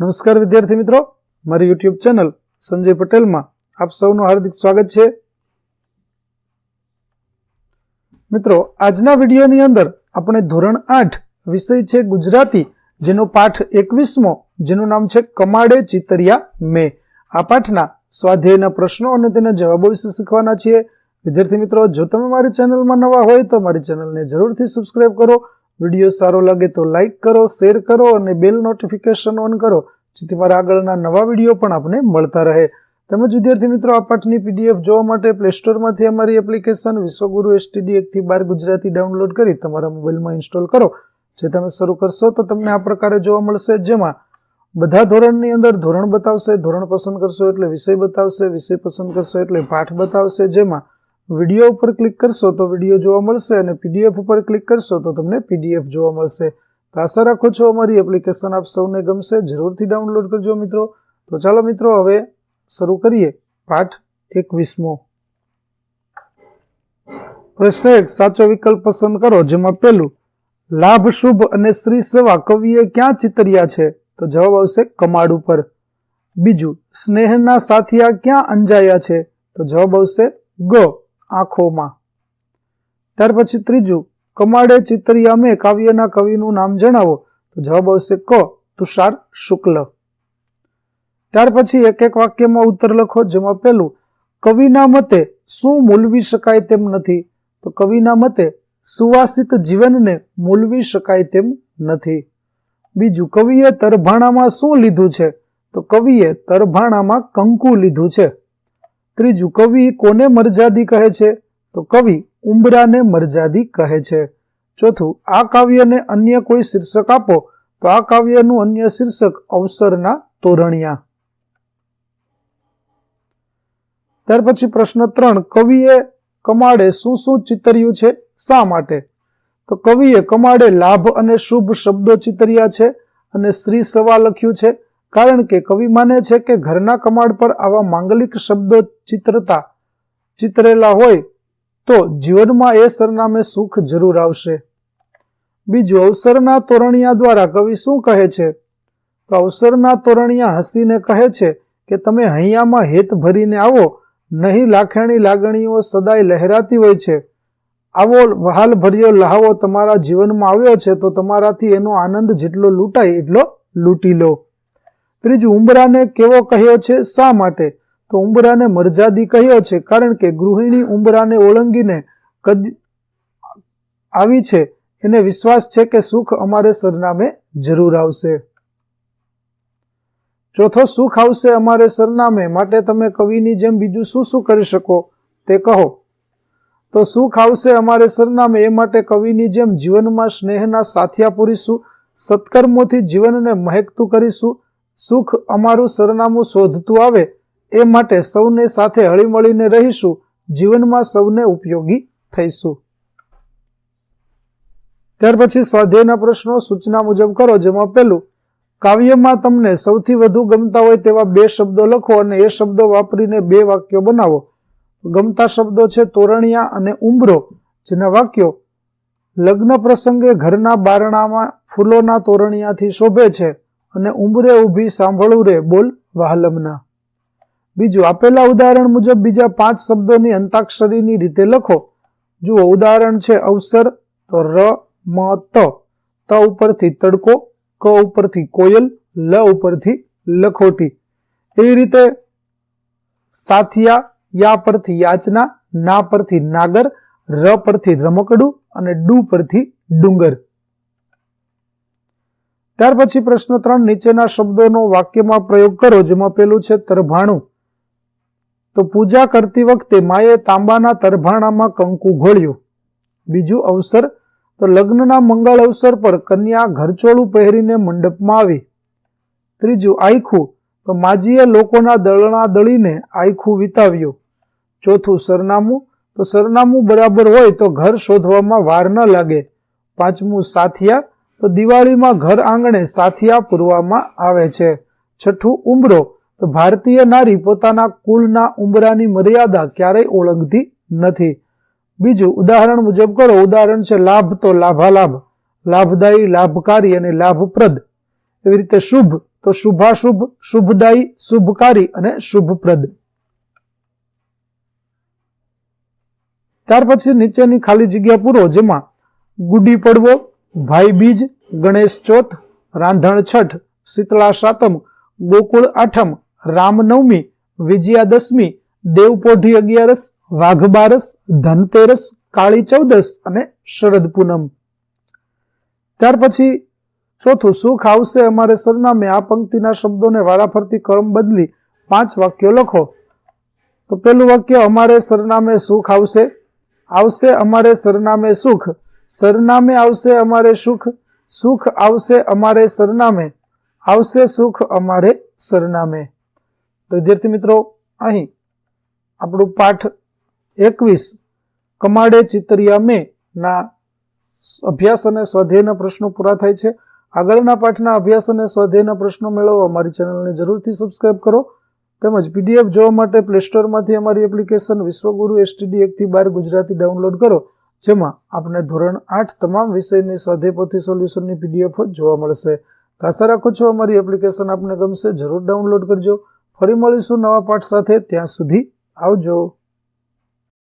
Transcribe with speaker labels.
Speaker 1: નમસ્કાર વિદ્યાર્થી મિત્રો. મારી યુટ્યુબ ચેનલ સંજય પટેલમાં આપ સૌનું હાર્દિક સ્વાગત છે. મિત્રો, આજના વિડીયોની અંદર આપણે ધોરણ આઠ વિષય છે ગુજરાતી, જેનો પાઠ એકવીસમો, જેનું નામ છે કમાડે ચિતરિયા મે. આ પાઠના સ્વાધ્યાયના પ્રશ્નો અને તેના જવાબો વિશે શીખવાના છીએ. વિદ્યાર્થી મિત્રો, જો તમે મારી ચેનલમાં નવા હોય તો મારી ચેનલને જરૂરથી સબસ્ક્રાઇબ કરો. વીડિયો સારો લાગે તો લાઈક કરો શેર કરો અને બેલ નોટિફિકેશન ઓન કરો, જેથી મારા આગળના નવા વીડિયો પણ આપને મળતા રહે. તેમજ વિદ્યાર્થી મિત્રો, આ પાઠની પીડીએફ જોવા માટે પ્લે સ્ટોરમાંથી અમારી એપ્લિકેશન વિશ્વગુરુ એસટીડી એકથી બાર ગુજરાતી ડાઉનલોડ કરી તમારા મોબાઈલમાં ઇન્સ્ટોલ કરો. જે તમે શરૂ કરશો તો તમને આ પ્રકારે જોવા મળશે. જેમાં બધા ધોરણની અંદર ધોરણ બતાવશે, ધોરણ પસંદ કરશો એટલે વિષય બતાવશે, વિષય પસંદ કરશો એટલે પાઠ બતાવશે. જેમાં વીડિયો ઉપર ક્લિક કરશો તો વીડિયો જોવા મળશે અને પીડીએફ ઉપર ક્લિક કરશો તો તમને પીડીએફ જોવા મળશે. તો આશા રાખું છું અમારી એપ્લિકેશન આપ સૌને ગમશે, જરૂરથી ડાઉનલોડ કરજો મિત્રો. તો ચાલો મિત્રો હવે શરૂ કરીએ પાઠ એકવીસમો. પ્રશ્ન એક, સાચો વિકલ્પ પસંદ કરો, જેમાં પહેલું, લાભ શુભ અને સ્ત્રી સેવા કવિએ ક્યાં ચિતર્યા છે? તો જવાબ આવશે કમાડ ઉપર. બીજું, સ્નેહના સાથિયા ક્યાં અંજાયા છે? તો જવાબ આવશે ગ. આંખોમાં. ત્યાર પછી ત્રીજું, કમાડે ચિતરિયા મેં કાવ્યના કવિનું નામ જણાવો. તો જવાબ આવશે ક, તુષાર શુક્લ. ત્યાર પછી એક એક વાક્યમાં ઉત્તર લખો, જેમાં પહેલું, કવિના મતે શું મૂલવી શકાય તેમ નથી. તો કવિના મતે સુવાસિત જીવનને મૂલવી શકાય તેમ નથી. બીજું, કવિએ તરભાણામાં શું લીધું છે? તો કવિએ તરભાણામાં કંકુ લીધું છે. ત્રીજું, કવિ કોને મરજાદી કહે છે? તો કવિ ઉંબરાને મરજાદી કહે છે. ચોથું, આ કાવ્યને અન્ય કોઈ શીર્ષક આપો? તો આ કાવ્યનું અન્ય શીર્ષક અવસરના તોરણિયા. ત્યાર પછી પ્રશ્ન ત્રણ, કવિએ કમાડે શું શું ચિતર્યું છે? શા માટે? તો કવિએ કમાડે લાભ અને શુભ શબ્દો ચિતર્યા છે અને શ્રી સવા લખ્યું છે. કારણ કે કવિ માને છે કે ઘરના કમાડ પર આવા માંગલિક શબ્દો ચિત્રતા, ચિતરેલા હોય તો જીવનમાં એ સરનામે સુખ જરૂર આવશે. બીજું, અવસરના તોરણિયા દ્વારા કવિ શું કહે છે? તો અવસરના તોરણિયા હસીને કહે છે કે તમે હૈયામાં હેત ભરીને આવો, નહીં લાખેણી લાગણીઓ સદાય લહેરાતી હોય છે. આવો વહાલ ભર્યો લહાવો તમારા જીવનમાં આવ્યો છે તો તમારાથી એનો આનંદ જેટલો લૂંટાય એટલો લૂંટી લો. ત્રીજું, ઉંબરાને કેવો કહ્યો છે? શા માટે? તો ઉંબરાને મરજાદી કહ્યો છે, કારણ કે ગૃહિણી ઉંબરાને ઓળંગીને કદ આવી છે. એને વિશ્વાસ છે કે સુખ અમારે સરનામે જરૂર આવશે. ચોથો, સુખ આવશે અમારે સરનામે. માટે તમે કવિની જેમ બીજું શું શું કરી શકો? તે કહો. તો સુખ આવશે અમારે સરનામે. એ માટે કવિની જેમ જીવનમાં સ્નેહના સાથિયા પૂરીશું, સત્કર્મોથી જીવનને મહેકતું કરીશું સુખ અમારું સરનામું શોધતું આવે, એ માટે સૌને સાથે હળીમળીને રહીશું, જીવનમાં સૌને ઉપયોગી થઈશું. ત્યાર પછી સ્વાધ્યાયના પ્રશ્નો, સૂચના મુજબ કરો, જેમાં પહેલું, કાવ્યમાં તમને સૌથી વધુ ગમતા હોય તેવા બે શબ્દો લખો અને એ શબ્દો વાપરીને બે વાક્યો બનાવો. ગમતા શબ્દો છે તોરણિયા અને ઉંબરો, જેના વાક્યો, લગ્ન પ્રસંગે ઘરના બારણામાં ફૂલોના તોરણિયાથી શોભે છે. અને ઉંબરે ઊભી સાંભળું રે, બોલ વાહલમના. બીજું, આપેલા ઉદાહરણ મુજબ બીજા પાંચ શબ્દોની અંતાક્ષરીની રીતે લખો. જુઓ, ઉદાહરણ છે અવસર, તો, ર, મ, ત. ત ઉપરથી તડકો, ક ઉપરથી કોયલ, લ ઉપરથી લખોટી. એવી રીતે સાથિયા, યા પરથી યાચના, ના પરથી નાગર, ર પરથી રમકડું અને ડુ પરથી ડુંગર. ત્યાર પછી પ્રશ્ન ત્રણ, નીચેના શબ્દોનો વાક્યમાં પ્રયોગ કરો, જેમાં પેલું છે તરભાણું. તો પૂજા કરતી વખતે માએ તાંબાના તરભાણામાં કંકુ ઘોળ્યું. બીજું અવસર, તો લગ્નના મંગળ અવસર પર કન્યા ઘરચોળું પહેરીને મંડપમાં આવી. ત્રીજું આયખું, તો માજીએ લોકોના દળણા દળીને આયખું વિતાવ્યું. ચોથું સરનામું, તો સરનામું બરાબર હોય તો ઘર શોધવામાં વાર ન લાગે. પાંચમું સાથિયા તો દિવાળીમાં ઘર આંગણે સાથિયા પૂરવામાં આવે છે. છઠ્ઠું ઉંબરો તો ભારતીય નારી પોતાના કુળના ઉંબરાની મર્યાદા ક્યારેય ઓળંગતી નથી. બીજું ઉદાહરણ મુજબ કરો, ઉદાહરણ છે લાભ તો લાભાલાભ, લાભદાયી, લાભકારી અને લાભપ્રદ. એવી રીતે શુભ, તો શુભાશુભ, શુભદાયી, શુભકારી અને શુભપ્રદ. ત્યાર પછી નીચેની ખાલી જગ્યા પૂરો, જેમાં ગુડી પડવો ભાઈ બીજ, ગણેશ ચોથ, રાંધણ છઠ, શીતળા સાતમ, ગોકુળ આઠમ, રામનવમી, વિજયાદશમી, દેવપોઢી અગિયારસ, વાઘબારસ, ધનતેરસ, કાળી ચૌદસ અને શરદ પૂનમ. ત્યાર પછી ચોથું સુખ આવશે અમારે સરનામે. આ પંક્તિના શબ્દોને વારાફરતી ક્રમ બદલી પાંચ વાક્યો લખો. તો પેલું વાક્ય, અમારે સરનામે સુખ આવશે. આવશે અમારે સરનામે સુખ. સરનામે આવશે અમારે સુખ સુખ આવશે અમારે સરનામે, આવશે સુખ અમારે સરનામે. તો વિદ્યાર્થી મિત્રો, અહીં આપણું પાઠ એકવીસ, કમાડે ચિતરિયા મે ના અભ્યાસ અને સ્વાધ્યાયના પ્રશ્નો પૂરા થાય છે. આગળના પાઠના અભ્યાસ અને સ્વાધ્યાયના પ્રશ્નો મેળવવા અમારી ચેનલને જરૂરથી સબસ્ક્રાઇબ કરો. તેમજ પીડીએફ જોવા માટે પ્લે સ્ટોરમાંથી અમારી એપ્લિકેશન વિશ્વગુરુ એસટીડી એકથી બાર ગુજરાતી ડાઉનલોડ કરો. જેમાં આપને ધોરણ આઠ તમામ વિષયની સ્વાધ્યાયપોથી સોલ્યુશનની પીડીએફ જોવા મળશે. તો આશા રાખું છું અમારી એપ્લિકેશન આપને ગમશે. જરૂર ડાઉનલોડ કરજો. ફરી મળીશું નવા પાઠ સાથે. ત્યાં સુધી આવજો.